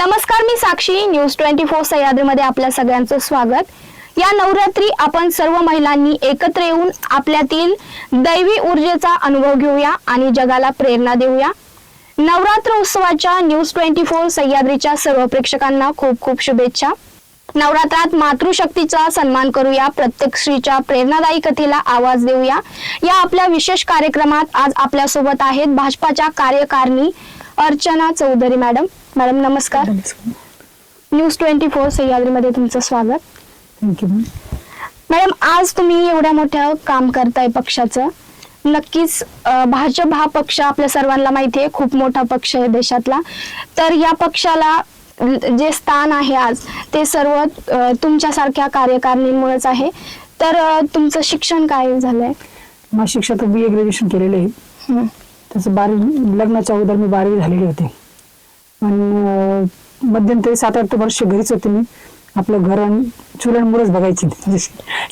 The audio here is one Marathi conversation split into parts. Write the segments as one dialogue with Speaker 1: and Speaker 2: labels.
Speaker 1: नमस्कार मी साक्षी. न्यूज ट्वेंटी फोर सह्याद्रीमध्ये आपल्या सगळ्यांचं स्वागत. या नवरात्री आपण सर्व महिलांनी एकत्र येऊन आपल्यातील दैवी ऊर्जेचा अनुभव घेऊया आणि जगाला प्रेरणा देऊया. नवरात्र उत्सवाच्या न्यूज ट्वेंटी फोर सह्याद्रीच्या सर्व प्रेक्षकांना खूप खूप शुभेच्छा. नवरात्रात मातृशक्तीचा सन्मान करूया. प्रत्येक स्त्रीच्या प्रेरणादायी कथेला आवाज देऊया. या आपल्या विशेष कार्यक्रमात आज आपल्यासोबत आहेत भाजपाच्या कार्यकारिणी अर्चना चौधरी मॅडम. मॅडम नमस्कार. न्यूज ट्वेंटी फोर सह्याद्रीमध्ये तुमचं स्वागत.
Speaker 2: थँक्यू
Speaker 1: मॅडम आज तुम्ही एवढ्या मोठ्या काम करताय पक्षाचं. नक्कीच अं, भाजप हा पक्ष आपल्या सर्वांना माहिती आहे खूप मोठा पक्ष आहे देशातला. तर या पक्षाला ल- जे स्थान आहे आज ते सर्व अं, तुमच्यासारख्या कार्यकारिणींमुळेच आहे. तर अं, तुमचं शिक्षण काय झालंय?
Speaker 2: माझं शिक्षण बी ए ग्रॅज्युएशन केलेलं आहे.
Speaker 1: हम्म.
Speaker 2: त्याचं बारावी लग्नाच्या अगोदर मी बारावी झालेली होते. आणि मध्यंतरी सात आठ वर्ष घरीच होते मी. आपलं घर मुरच बघायची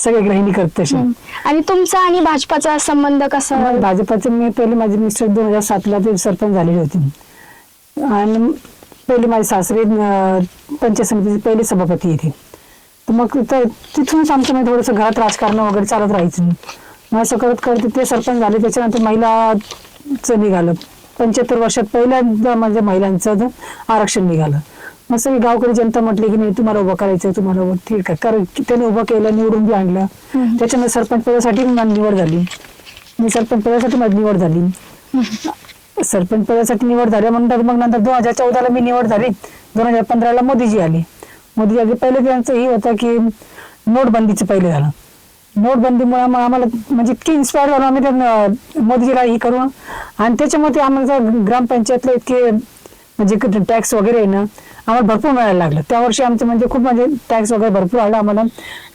Speaker 2: सगळे गृहिणी करत तसे.
Speaker 1: आणि तुमचा आणि भाजपाचा संबंध कसा?
Speaker 2: भाजपाचे मी पहिले माझे मिस्टर दोन हजार सातला ते सरपंच झालेले होते आणि पहिले माझे सासरे पंचायत समितीचे पहिले सभापती येते. तर मग तर तिथूनच आमचं म्हणजे थोडंसं घरात राजकारण वगैरे चालत राहायचं. मग असं करत करत ते सरपंच झाले. त्याच्यानंतर महिलाचं निघालं. पंच्याहत्तर वर्षात पहिल्यांदा म्हणजे महिलांचं आरक्षण निघालं. मग सगळी गावकरी जनता म्हटली की नाही तुम्हाला उभं करायचं तुम्हाला उभं ठीक आहे. कारण त्याने उभं केलं निवडून बी आणलं. त्याच्यानंतर सरपंच पदासाठी माझी निवड झाली. मी सरपंच पदासाठी माझी निवड झाली. सरपंच पदासाठी निवड झाली म्हणून मग नंतर दोन हजार चौदाला मी निवड झाली. दोन हजार पंधराला मोदीजी आले. मोदीजी आले. पहिले त्यांचं हे होतं की नोटबंदीचं पहिले झालं. नोटबंदीमुळे मग आम्हाला म्हणजे इतकी इन्स्पायर झालो आम्ही त्या मोदीजीला हे करून. आणि त्याच्यामध्ये आम्हाला ग्रामपंचायतला इतके म्हणजे टॅक्स वगैरे येणं ना आम्हाला भरपूर मिळायला लागलं. त्या वर्षी आमचं म्हणजे खूप म्हणजे टॅक्स वगैरे भरपूर आला आम्हाला.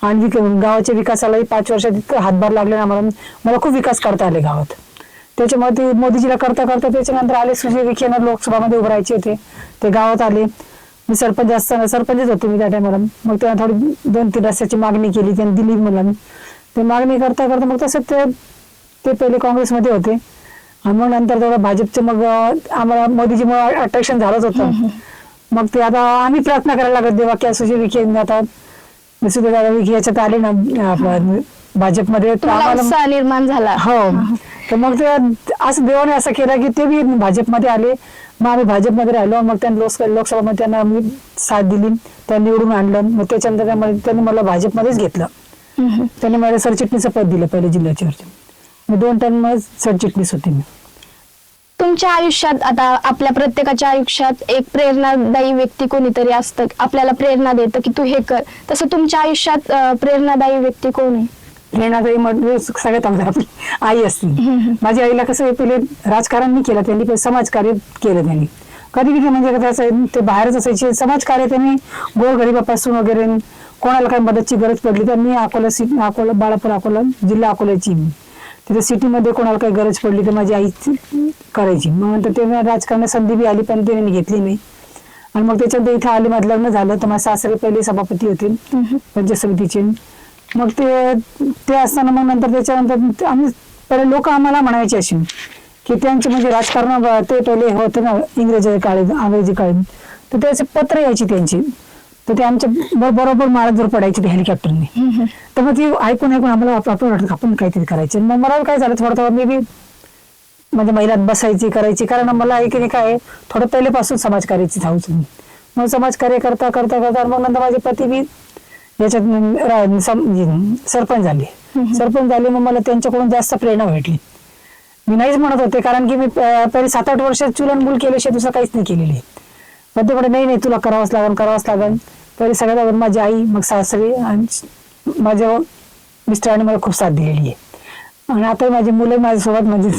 Speaker 2: आणि विक- गावाच्या विकासालाही पाच वर्षात इतकं हातभार लागले ना आम्हाला मला खूप विकास करता आले गावात. त्याच्यामध्ये ते मोदीजीला करता करता त्याच्यानंतर आले सुजय विखे लोकसभामध्ये उभं राहायचे होते. ते गावात आले. मी सरपंच असताना सरपंचच होते मी त्या टायमाला मग त्यांना थोडी दोन तीन रस्त्याची मागणी केली. त्यांनी दिली मला ते मागणी करता करता मग तसं ते ते पहिले काँग्रेसमध्ये होते. आणि मग नंतर थोडं भाजपचं मग आम्हाला मोदीजीमुळे अट्रॅक्शन झालंच होतं. मग ते आता आम्ही प्रार्थना करायला लागत देवा की सुजय विखे आता दादा विखे याच्यात आले ना भाजपमध्ये
Speaker 1: निर्माण झाला.
Speaker 2: हो. तर मग ते असं देवाने असं केलं की ते बी भाजपमध्ये आले. मग आम्ही भाजपमध्ये राहिलो मग त्यांनी लोक लोकसभामध्ये त्यांना आम्ही साथ दिली त्यांनी निवडून आणलं. मग त्याच्यानंतर त्यांनी मला भाजपमध्येच घेतलं. त्यांनी मला सरचिटणीचं पद दिलं पहिले जिल्ह्याच्या वरती. मी दोन टर्म सरचिटणीस होते मी.
Speaker 1: तुमच्या आयुष्यात आता आपल्या प्रत्येकाच्या आयुष्यात एक प्रेरणादायी व्यक्ती कोणीतरी असतं आपल्याला प्रेरणा देतं की तू हे कर. तसं तुमच्या आयुष्यात अं, प्रेरणादायी व्यक्ती कोण आहे?
Speaker 2: प्रेरणादायी म्हणजे सगळ्यात अगोदर आपली आई असते. माझ्या आईला कसं आहे, पहिले राजकारण नाही केलं त्यांनी समाजकार्य केलं त्यांनी. कधी कधी म्हणजे कसं ते बाहेरच असायचे समाजकार्य त्यांनी गोरगरिबापासून वगैरे कोणाला काही मदतची गरज पडली तर मी अकोला सिटी अकोला बाळापूर अकोला जिल्हा अकोल्याची मी. तिथे सिटीमध्ये कोणाला काही गरज पडली तर माझी आई करायची. मग नंतर ते राजकारणात संधी बी आली पण ते मी घेतली नाही. आणि मग त्याच्यानंतर इथे आले माझं लग्न झालं तर माझे सासरे पहिले सभापती होते. पंचायत समितीचे. मग ते ते असताना मग नंतर त्याच्यानंतर आम्ही पहिले लोक आम्हाला म्हणायचे असे. की त्यांचे म्हणजे राजकारण ते पहिले होते ना इंग्रजी काळी अंग्रेजी काळी. तर त्याचे पत्र यायची त्यांची. तर ते आमच्या बरोबर माळात जर पडायचे ते हेलिकॉप्टरने तर मग ती ऐकून ऐकून आम्हाला आप- आपण वाटत आपण काहीतरी करायचे. मग मला काय झालं थोडं थोडं मी बी म्हणजे महिलात बसायची करायची. कारण मला ऐकणे काय थोडं पहिल्यापासून समाजकार्याची धावच. मग समाजकार्य करता करता करता मग नंतर माझे पती बी याच्यात म्हणजे सरपंच झाले. सरपंच झाले मग मला त्यांच्याकडून जास्त प्रेरणा भेटली. मी नाहीच म्हणत होते कारण की मी पहिले सात आठ वर्ष चुलन मूल केल्याशिवाय दुसरं काहीच नाही केलेले पण ते म्हणे नाही नाही तुला करावंच लागेल करावंच लागेल पहिले सगळ्यात अगोदर माझी आई मग सासरे आणि माझ्या मिस्टरांनी मला खूप साथ दिलेली आहे. आणि आता माझी मुलं माझ्यासोबत म्हणजे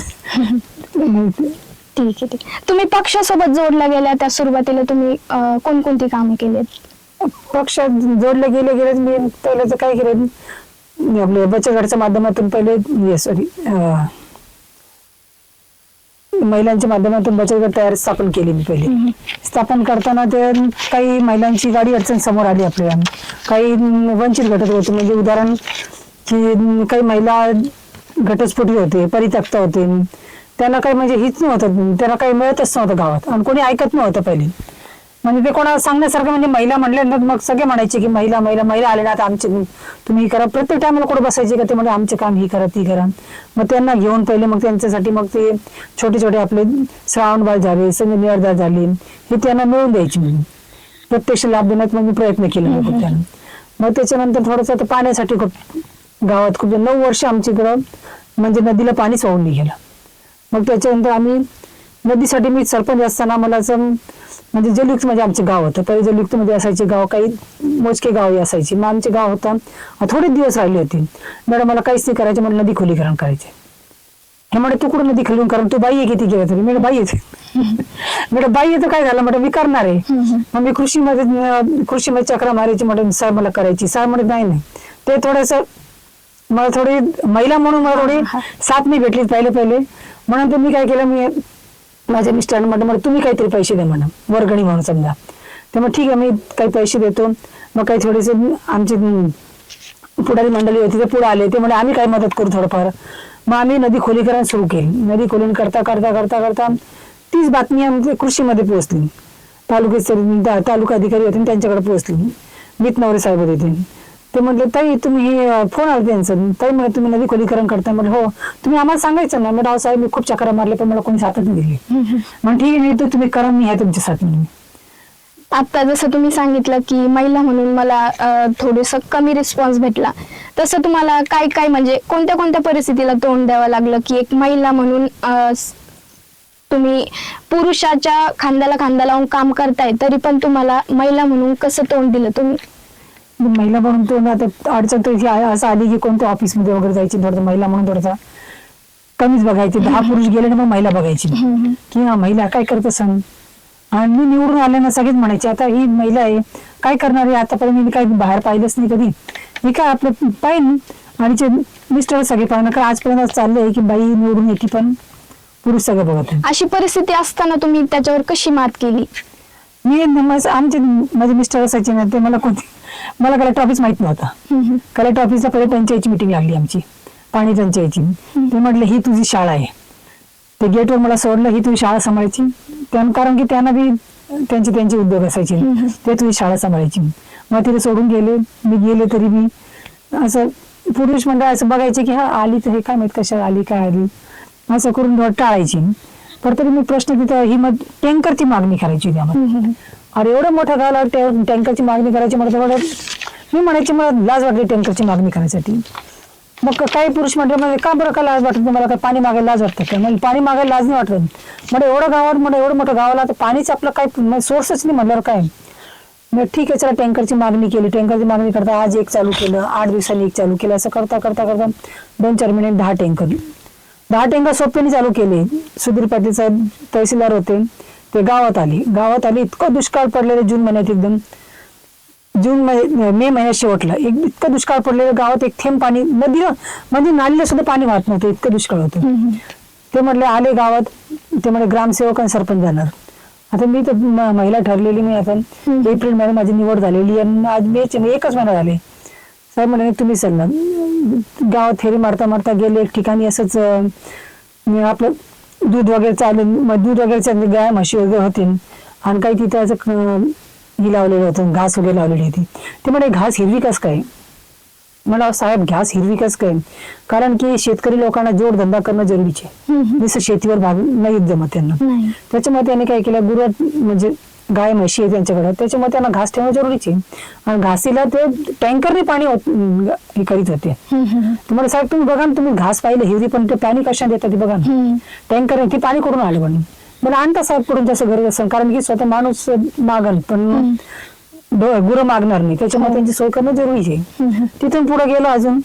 Speaker 1: ठीक आहे ठीक आहे. तुम्ही पक्षासोबत जोडल्या गेल्या त्या सुरुवातीला तुम्ही अं, कोणकोणती कामे केलीत?
Speaker 2: पक्षात जोडले गेले गेले मी पहिलं तर काय केलं मी आपल्या बचत गटाच्या माध्यमातून पहिले सॉरी महिलांच्या माध्यमातून बचत गट तयार स्थापन केली मी पहिले. स्थापन करताना ते काही महिलांची गाडी अडचण समोर आली आपल्याला काही वंचित घटक होते. म्हणजे उदाहरण की काही महिला घटस्फोटी होते परित्यक्त होते. त्यांना काही म्हणजे हीच नव्हतं. त्यांना काही मिळतच नव्हतं गावात. आणि कोणी ऐकत नव्हतं पहिले. म्हणजे ते कोणाला सांगण्यासारखं म्हणजे महिला म्हणले ना मग सगळे म्हणायचे की महिला महिला महिला आले ना आता आमचे तुम्ही हे करा. प्रत्येक टायमाला कुठे बसायचे का? ते म्हणजे आमचे काम ही करा ती करा. मग त्यांना घेऊन पहिले मग त्यांच्यासाठी मग ते छोटे छोटे आपले श्रावणबाळ झाले संगनिवारदार झाले. हे त्यांना मिळून द्यायचे मी प्रत्यक्ष लाभ देण्यात मग मी प्रयत्न केला मग त्यांना मग त्याच्यानंतर थोडंसं पाण्यासाठी खूप गावात खूप नऊ वर्ष आमच्या इकडं म्हणजे नदीला पाणीच वाहून निघेलं मग त्याच्यानंतर आम्ही नदीसाठी मी सरपंच असताना मला असं म्हणजे जलयुक्त म्हणजे आमचे गाव होतं. पहिले जलयुक्त मध्ये असायचे गाव काही मोजके गाव असायचे. मग आमचे गाव होतं. थोडे दिवस राहिले होते. मॅडम मला काहीच नाही करायचे. मला नदी खोलीकरण करायचे हे म्हणे तू कुठं नदी खोलीकरण कारण तू बाई आहे किती केलं तरी मी बाई येते मॅडम बाई येतं काय झालं? म्हटलं मी करणार आहे. मग मी कृषीमध्ये कृषीमध्ये चक्रा मारायची म्हटलं सर मला करायची. सर म्हणे नाही नाही. ते थोडंसं मला थोडी महिला म्हणून मला थोडी साथ नाही भेटली पहिले पहिले. म्हणून तर मी काय केलं मी माझ्या मिस्टरांना म्हटलं मला तुम्ही काहीतरी पैसे द्या म्हणा वर्गणी म्हणून समजा. तर मग ठीक आहे मी काही पैसे देतो. मग काही थोडेसे आमचे पुढारी मंडळी होती ते पुढे आले. ते म्हणजे आम्ही काय मदत करू थोडंफार? मग आम्ही नदी खोलीकरण सुरू केली. नदी खोलीन करता करता करता करता तीच बातमी आमच्या कृषीमध्ये पोहोचली. तालुक्याचे तालुका अधिकारी होते त्यांच्याकडे पोहोचली. मीत नवरे साहेब होते ते म्हटले ताई तुम्ही हे फोन आला त्यांचं. ताई म्हणे तुम्ही नदी खोलीकरण करता म्हटलं हो. तुम्ही आम्हाला सांगायचं ना. म्हटलं "अहो साहेब मी खूप चक्रा मारले पण मला कोणी साथच नाही दिली. मग ठीक आहे नाही तर तुम्ही करा मी आहे तुमच्या साथ म्हणून.
Speaker 1: आता जसं तुम्ही सांगितलं की महिला म्हणून मला थोडस कमी रिस्पॉन्स भेटला. तसं तुम्हाला काय काय म्हणजे कोणत्या कोणत्या परिस्थितीला तोंड द्यावं लागलं की एक महिला म्हणून अं, स- तुम्ही पुरुषाच्या खांद्याला खांदा लावून काम करताय तरी पण तुम्हाला महिला म्हणून कसं तोंड दिलं? तुम्ही
Speaker 2: महिला म्हणून तो ना आता अडचण तर असं आली की कोणत्या ऑफिसमध्ये वगैरे जायची थोडं महिला म्हणून थोडंसं कमीच बघायची. दहा पुरुष गेले ना मग महिला बघायची. की हा महिला काय करत असन? आणि मी निवडून आले ना सगळेच म्हणायचे आता ही महिला आहे काय करणार आहे? आतापर्यंत मी काही बाहेर पाहिलंच नाही कधी. मी काय आपलं पाहिन आणि जे मिस्टर सगळे पाहिलं कारण आजपर्यंत चाललंय की बाई निवडून येते पण पुरुष सगळं बघत
Speaker 1: अशी परिस्थिती असताना तुम्ही त्याच्यावर कशी मात केली?
Speaker 2: मी आमचे माझे मिस्टर असायचे ना ते मला कोणते मला कलेक्टर ऑफिस माहीत नव्हता. कलेक्टर ऑफिसला पहिले टंचाईची मिटिंग लागली आमची. पाणी टंचाईची. ते म्हटलं ही तुझी शाळा आहे. ते गेटवर मला सोडलं ही तुझी शाळा सांभाळायची. त्यां कारण की त्यांना बी त्यांचे त्यांचे उद्योग असायचे. ते तुझी शाळा सांभाळायची. मग तिथे सोडून गेले. मी गेले तरी मी असं पुरुष मंडळ असं बघायचे की हा आली तर हे काय माहीत कशा आली काय आली? असं करून टाळायची. पण तरी मी प्रश्न तिथं ही मग टँकरची मागणी करायची होती आम्हाला. अरे एवढं मोठं गावाला टॅ- टँकरची मागणी करायची म्हटलं थोडं मी म्हणायची मला लाज वाटली टँकरची मागणी करायसाठी. मग काही पुरुष मंडळ म्हणजे का बरं का लाज वाटत तुम्हाला काय पाणी मागायला लाज वाटतं का? म्हणजे पाणी मागायला लाज नाही वाटत. म्हणजे एवढं गावात म्हणजे एवढं मोठं गावाला तर पाणीच आपलं काय सोर्सच नाही म्हटल्यावर काय? मग ठीक आहे चला टँकरची मागणी केली. टँकरची मागणी करता आज एक चालू केलं आठ दिवसांनी एक चालू केलं. असं करता करता करता दोन चार मिनिट दहा टँकर. दहा टँकर सोप्याने चालू केले. सुधीर पाटील साहेब तहसीलदार होते. ते गावात आले. गावात आले इतकं दुष्काळ पडलेलं जून महिन्यात एकदम. जून मध्ये मे महिन्यात शेवटला. एक इतकं दुष्काळ पडलेलं गावात एक थेंब पाणी नदीला म्हणजे नालीला सुद्धा पाणी वाहत नव्हतं इतकं दुष्काळ होतं. ते म्हटले आले गावात. ते म्हणे ग्रामसेवक आणि सरपंच जाणार. आता मी तर महिला ठरलेली मी आता एप्रिलमध्ये माझी निवड झालेली आणि आज मे एकच महिना झाले. साहेब म्हणे तुम्ही चालणार गावात फेरी मारता मारता गेले. एक ठिकाणी असंच आपलं दूध वगैरे चालू मग दूध वगैरे चालले गाय म्हशी वगैरे होते आणि काही तिथं असं ही लावलेलं होतं घास वगैरे लावलेली होती. ते म्हणे घास हिरवी कस काय? मला साहेब घास हिरवी कस काय? कारण की शेतकरी लोकांना जोडधंदा करणं जरुरीचे. जसं शेतीवर भाग नाही जमत त्यांना. त्याच्यामुळे त्याने काय केलं गुरु म्हणजे गाय म्हशी आहे त्यांच्याकडे त्याच्यामुळे त्यांना घास ठेवणं जरुरीचे आणि घासीला ते टँकरने पाणी हे करीत होते. तुम्हाला साहेब तुम्ही बघा ना तुम्ही घास पाहिलं हिरवी पण ते पाणी कशा देतात ते बघा ना. टँकर ती पाणी कुठून आलं पण मला आणता साहेबकडून जसं गरज असेल कारण की स्वतः माणूस मागन पण गुरं मागणार नाही. त्याच्यामुळे त्यांची सोय करणं जरुरीची आहे. तिथून पुढे गेलो अजून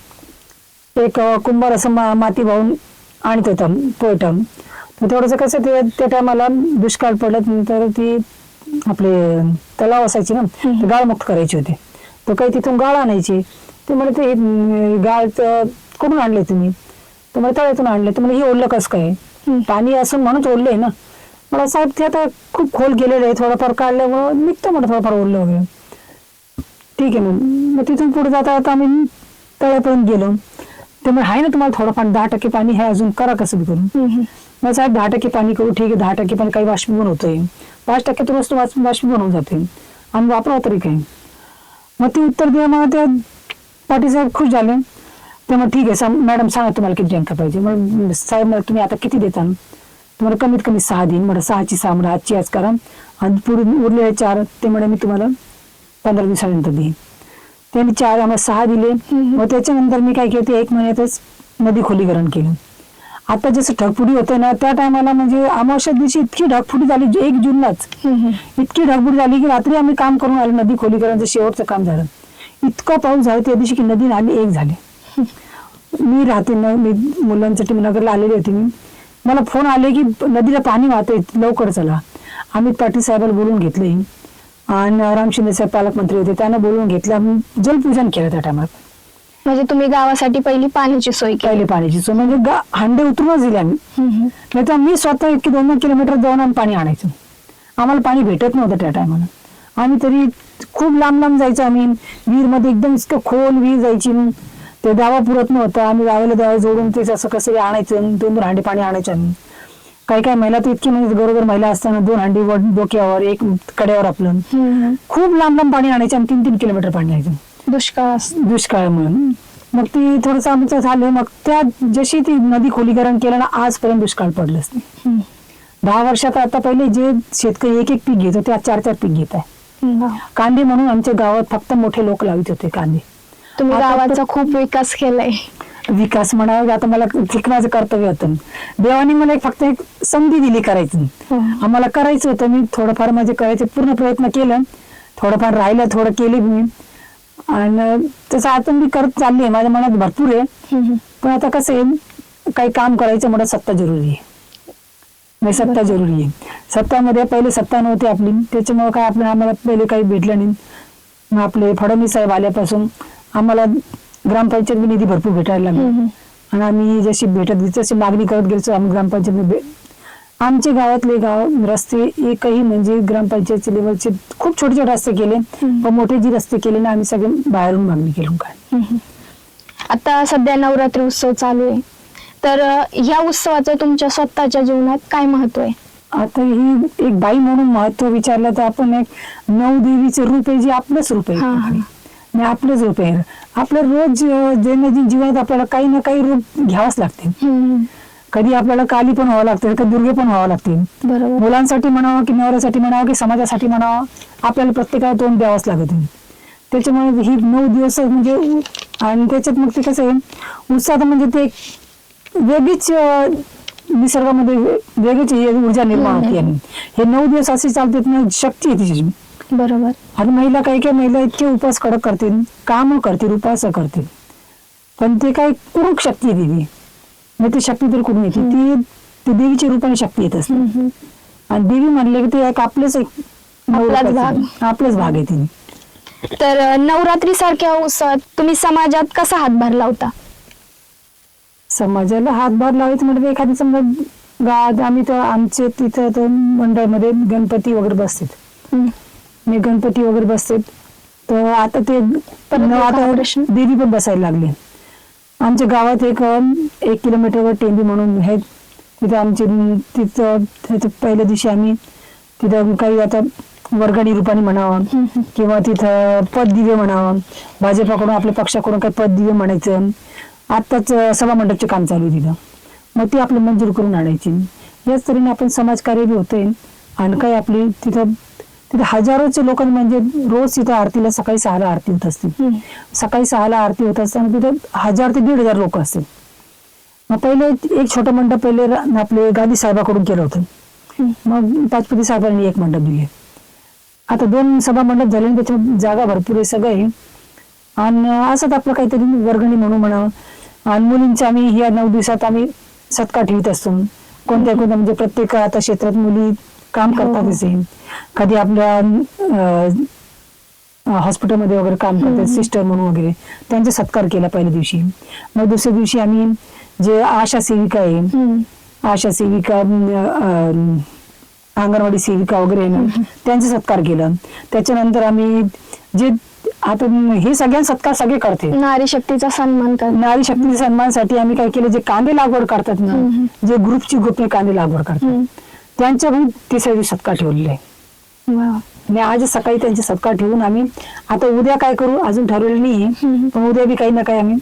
Speaker 2: एक कुंभार असं माती वाहून आणत होता पोयटा मग थोडंसं कसं ते त्या टायमाला दुष्काळ पडत नंतर ती आपले तलाव असायची ना ते गाळमुक्त करायची होती. तर काही तिथून गाळ आणायची. ते म्हणे ते गाळ कुठून आणले तुम्ही? तर मला तळ्यातून आणले. तर म्हणजे हे ओढलं कसं काय? पाणी असं म्हणून ओढलंय ना. मला साहेब ते आता खूप खोल गेलेलं आहे. थोडंफार काढल्यामुळं निघतं म्हणा थोडंफार ओढलं वगैरे. ठीक आहे मग. मग तिथून पुढे जाता जाता आम्ही तळ्यापर्यंत गेलो. त्यामुळे आहे ना तुम्हाला थोडंफार दहा टक्के पाणी? आहे अजून करा कसं बी करून. मग साहेब दहा टक्के पाणी करू. ठीक आहे दहा टक्के पाणी काही बाष्पीभवन होतंय. पाच टक्के तर वस्तू वाचून बाष्पीभवन बनवून जाते आणि वापरा तरी काही. मग ती उत्तर द्या मला त्या पाटील साहेब खुश झाले. ते मग ठीक आहे सांग मॅडम सांगा तुम्हाला किती टँकर पाहिजे. मग साहेब मला तुम्ही आता किती देता? तुम्हाला कमीत कमी सहा देईन. म्हणा सहाची सहा म्हणा आजची आज करा. आणि पुढे उरलेले चार ते म्हणे मी तुम्हाला पंधरा दिवसानंतर देईन. त्यांनी चार आम्हाला सहा दिले. मग त्याच्यानंतर मी काय केलं ते एक महिन्यातच नदी खोलीकरण केलं. आता जसं ढगफुटी होतं ना त्या टायमाला म्हणजे अमावस्या दिवशी इतकी ढगफुटी झाली जे एक जूनलाच. इतकी ढगफुटी झाली की रात्री आम्ही काम करून आलो नदी खोलीकरणचं शेवटचं काम झालं. इतका पाऊस झाला त्या दिवशी की नदी नाली एक झाली. मी राहते न मी मुलांसाठी नगरला आलेली होती मी. मला फोन आले की नदीला पाणी वाहतंय लवकर चला. अमित पाटील साहेबाला बोलून घेतले. आणि राम शिंदे साहेब पालकमंत्री होते त्यांना बोलवून घेतलं. आम्ही जलपूजन केलं त्या टायमात
Speaker 1: म्हणजे तुम्ही गावासाठी पहिली पाण्याची सोय केली.
Speaker 2: पहिले पाण्याची सोय. म्हणजे गा- हांडे उतरूनच दिले आम्ही.
Speaker 1: हम्म.
Speaker 2: नाही तर मी स्वतः एक दोन दोन किलोमीटर जाऊन आम्ही पाणी आणायचो. आम्हाला पाणी भेटत नव्हतं त्या टायमाला. आम्ही तरी खूप लांब लांब जायचो आम्ही. विहीरमध्ये एकदम इतकं खोल विहीर जायची. ते दावा पुरत नव्हतं. आम्ही गावाला दावा जोडून ते असं कसं आणायचं दोन दोन हांडे पाणी आणायचो आम्ही. काही काही महिला तर इतकी म्हणजे गरोदर महिला असताना दोन हांडी वर डोक्यावर एक कड्यावर आपलं.
Speaker 1: हम्म.
Speaker 2: खूप लांब लांब पाणी आणायचं आणि तीन तीन किलोमीटर पाणी आणायचं
Speaker 1: दुष्काळ अस-
Speaker 2: दुष्काळामुळे मग ती थोडस आमचं झालं मग त्या जशी ती नदी खोलीकरण केलं ना आजपर्यंत दुष्काळ पडलंच नाही. दहा वर्षात आता पहिले जे शेतकरी एक एक पीक घेत होते आज चार चार पीक घेत आहे. कांदे म्हणून आमच्या गावात फक्त मोठे लोक लावित होते कांदे.
Speaker 1: तुम्ही गावाचा खूप विकास केलाय.
Speaker 2: विकास म्हणावा आता मला शिकण्याचं कर्तव्य होतं देवाने मला एक फक्त एक संधी दिली करायची.
Speaker 1: हम्म.
Speaker 2: आम्हाला करायचं होतं मी थोडंफार म्हणजे करायचे पूर्ण प्रयत्न केलं. थोडंफार राहिलं थोडं केले मी. आणि तसं आता मी करत चालली आहे. माझ्या मनात भरपूर आहे. पण आता कसं आहे काही काम करायचं म्हणत सत्ता जरुरी आहे. नाही सत्ता जरुरी आहे. सत्तामध्ये पहिले सत्ता नव्हती आपली. त्याच्यामुळे काय आपल्याला आम्हाला पहिले काही भेटलं नाही. मग आपले फडणवीस साहेब आल्यापासून आम्हाला ग्रामपंचायत निधी भरपूर भेटायला लागला. आणि आम्ही जशी भेटत जशी मागणी करत गेलो आम्ही ग्रामपंचायत आमचे गावातले गाव रस्ते एकही म्हणजे ग्रामपंचायतचे लेवलचे खूप छोटे छोटे रस्ते केले. पण मोठे जे रस्ते केले ना आम्ही सगळे बाहेरून मागणी केली काय.
Speaker 1: आता सध्या नवरात्री उत्सव चालू आहे. तर ह्या उत्सवाचं तुमच्या स्वतःच्या जीवनात काय महत्त्व आहे?
Speaker 2: आता ही एक बाई म्हणून महत्त्व विचारलं तर आपण एक नऊ देवीचे रूप आहे जे आपलंच रूप आहे. आणि आपलंच रूप आहे. आपलं रोज दैनंदिन जीवनात आपल्याला काही ना काही रूप घ्यावंच लागते. कधी आपल्याला काली पण व्हावं लागते कधी दुर्गे पण व्हावं लागते.
Speaker 1: बरोबर.
Speaker 2: मुलांसाठी म्हणावं की नवऱ्यासाठी म्हणावं की समाजासाठी म्हणावं आपल्याला प्रत्येकाला तोंड द्यावंच लागत. त्याच्यामुळे ही नऊ दिवस म्हणजे आणि त्याच्यात मग ते कसं आहे उत्साह म्हणजे ते वेगळीच निसर्गामध्ये वेगळीच ऊर्जा निर्माण होते आणि हे नऊ दिवस असे चालतात ना शक्ती आहे तिची.
Speaker 1: बरोबर.
Speaker 2: आणि महिला काही काही महिला इतके उपास कडक करतील काम करतील उपास करतील. पण ते काय कुरूक शक्ती आहे मग ती शक्ती तर कुठून येते? ती ती देवीची रूपाने शक्ती येत असते. आणि देवी म्हणले की ते एक आपलेच एक
Speaker 1: आपलाच भाग.
Speaker 2: आपलाच भाग आहे तिने.
Speaker 1: तर नवरात्री सारख्या उत्सवात तुम्ही समाजात कसा हातभार लावता?
Speaker 2: समाजाला हातभार लावायचं म्हणजे एखादी समजा गावात आम्ही तर आमचे तिथं तर मंडळामध्ये गणपती वगैरे बसतात.
Speaker 1: हम्म.
Speaker 2: मी गणपती वगैरे बसतात. तर आता ते
Speaker 1: परत
Speaker 2: आता
Speaker 1: प्रश्न.
Speaker 2: देवी पण बसायला लागले. आमच्या गावात एक एक किलोमीटरवर टेंबी म्हणून आहे. तिथं आमचे तिथं तिथं पहिल्या दिवशी आम्ही तिथं काही आता वर्गणी रूपाने म्हणावं किंवा तिथं पद दिवे म्हणावं. भाजपाकडून आपल्या पक्षाकडून काही पद दिवे म्हणायचं. आत्ताच अं, सभामंडपचे काम चालू आहे तिथं. मग ती आपलं मंजूर करून आणायची. याच तऱ्हेने आपण समाजकार्य बी होतंय. आणि काही आपली तिथं तिथे हजारोचे लोक म्हणजे रोज तिथं आरतीला सकाळी सहाला आरती होत असते. सकाळी सहाला आरती होत असताना तिथे हजार ते दीड हजार लोक असतील. मग पहिले एक छोटं मंडप पहिले आपले गांधी साहेबाकडून केलं होतं. मग पाचपती साहेबांनी एक मंडप दिले. आता दोन सभा मंडप झाले आणि त्याच्यात जागा भरपूर आहे सगळं. आहे आणि असंच आपलं काहीतरी वर्गणी म्हणून म्हणावं आणि मुलींचे आम्ही या नऊ दिवसात आम्ही सत्कार ठेवत असतो. कोणत्या कोणत्या म्हणजे प्रत्येक आता क्षेत्रात मुली काम करतातच आहे कधी आपल्या हॉस्पिटलमध्ये वगैरे काम करतात सिस्टर म्हणून वगैरे त्यांचा सत्कार केला पहिल्या दिवशी. मग दुसऱ्या दिवशी आम्ही जे आशा सेविका आहे. आशा सेविका अंगणवाडी सेविका वगैरे आहे ना त्यांचा सत्कार केला. त्याच्यानंतर आम्ही जे आता हे सगळ्यांना सत्कार सगळे करते.
Speaker 1: नारी शक्तीचा सन्मान
Speaker 2: नारी शक्ती सन्मानसाठी आम्ही काय केलं जे कांदे लागवड करतात ना जे ग्रुपची ग्रुपने कांदे लागवड करतात. त्यांच्या पण तिसऱ्या दिवशी सत्कार ठेवलेला. आहे. आणि आज सकाळी त्यांचे सत्कार ठेवून आम्ही आता उद्या काय करू? अजून ठरवलेलं नाही पण उद्या बी काही ना काही आम्ही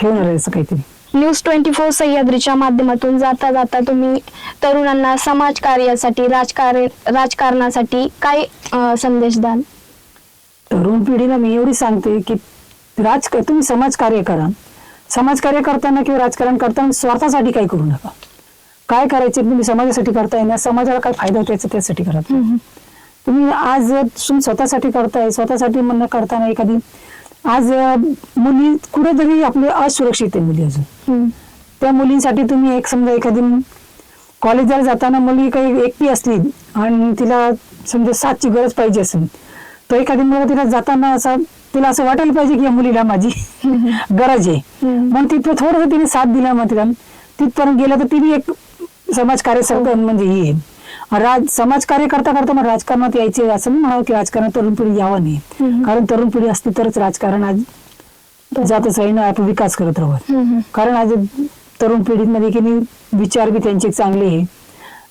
Speaker 2: ठेवणार आहे असं काहीतरी.
Speaker 1: न्यूज ट्वेंटी फोर सह्याद्रीच्या माध्यमातून जाता जाता तुम्ही तरुणांना समाज कार्यासाठी राजकारण राजकारणासाठी काय अं, संदेश द्याल?
Speaker 2: तरुण पिढीला मी एवढी सांगते की राज तुम्ही समाजकार्य करा. समाजकार्य करताना किंवा राजकारण करताना स्वार्थासाठी काही करू नका. काय करायचे तुम्ही समाजासाठी करताय ना? समाजाला काय फायदा होतो त्यासाठी करा तुम्ही आज जर तुम्ही स्वतःसाठी करताय स्वतःसाठी म्हणणं करताना एखादी आज मुली कुठेतरी आपले असुरक्षित आहे मुली अजून. त्या मुलींसाठी तुम्ही एक समजा एखादी कॉलेजला जाताना मुली काही एकटी असली आणि तिला समजा साथची गरज पाहिजे असेल तर एखादी मुलगा तिला जाताना असं तिला असं वाटायला पाहिजे की या मुलीला माझी गरज आहे. मग तिथं थोडंसं तिने साथ दिला मग तिला. तिथपर्यंत गेलं तर तिने एक समाजकार्य सारखं म्हणजे हे आहे. राज समाजकार्य करता करता मग राजकारणात यायचे असं नाही म्हणावं की राजकारणात तरुण पिढी यावं नाही. कारण तरुण पिढी असती तरच राजकारण आज जातच राहील आपण विकास करत राहू.
Speaker 1: हम्म.
Speaker 2: कारण आज तरुण पिढीमध्ये की नाही विचार बी त्यांचे चांगले आहे.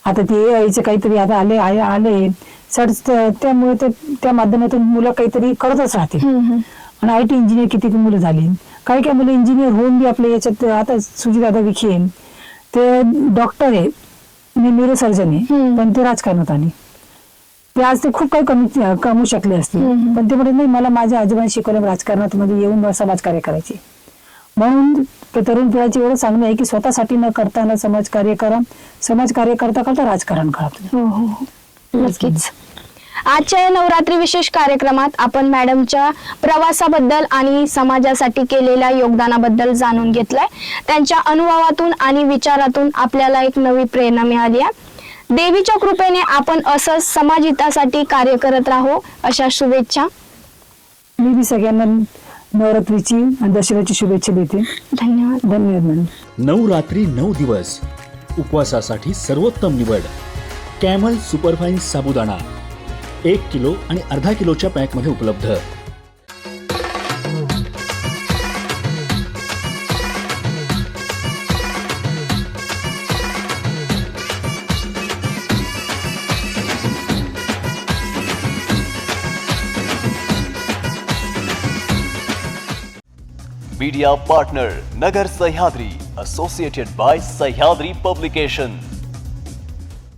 Speaker 2: आता ते यायचं काहीतरी आता आले आले आले सर त्यामुळे ते त्या माध्यमातून मुलं काहीतरी करतच
Speaker 1: हम्म.
Speaker 2: आणि आय टी इंजिनियर किती मुलं झाली. काही काही मुलं इंजिनियर होऊन बी आपल्या याच्यात आता सुजित विखे आहे, ते डॉक्टर आहे न्यूरो सर्जन आहे. पण ते राजकारणात आले ते आज ते खूप काही कमी कमवू शकले असते. पण ते म्हणत नाही मला माझ्या आजोबांनी शिकवलं राजकारणात मध्ये येऊन समाजकार्य करायचे म्हणून ते तरुण पिढीचे एवढं सांगणं आहे की स्वतःसाठी न करताना समाजकार्य करा समाजकार्य करता करता राजकारण करा.
Speaker 1: हो हो हो. नक्कीच आजच्या या नवरात्री विशेष कार्यक्रमात आपण मॅडमच्या प्रवासाबद्दल आणि समाजासाठी केलेल्या योगदानाबद्दल जाणून घेतलंय. त्यांच्या अनुभवातून आणि विचारातून आपल्याला एक नवी प्रेरणा मिळाली आहे. देवीच्या कृपेने आपण असंच समाजहितासाठी कार्य करत राहू अशा शुभेच्छा.
Speaker 2: मी बी सगळ्यांना नवरात्रीची आणि दसऱ्याची शुभेच्छा देते.
Speaker 1: धन्यवाद.
Speaker 2: धन्यवाद मॅडम.
Speaker 3: नऊ रात्री नऊ दिवस. उपवासासाठी सर्वोत्तम निवड. कॅमल सुपरफाईन साबुदाणा. एक किलो आणि अर्धा पैक मध्य उपलब्ध.
Speaker 4: Media partner Nagar Sahyadri associated by Sahyadri publication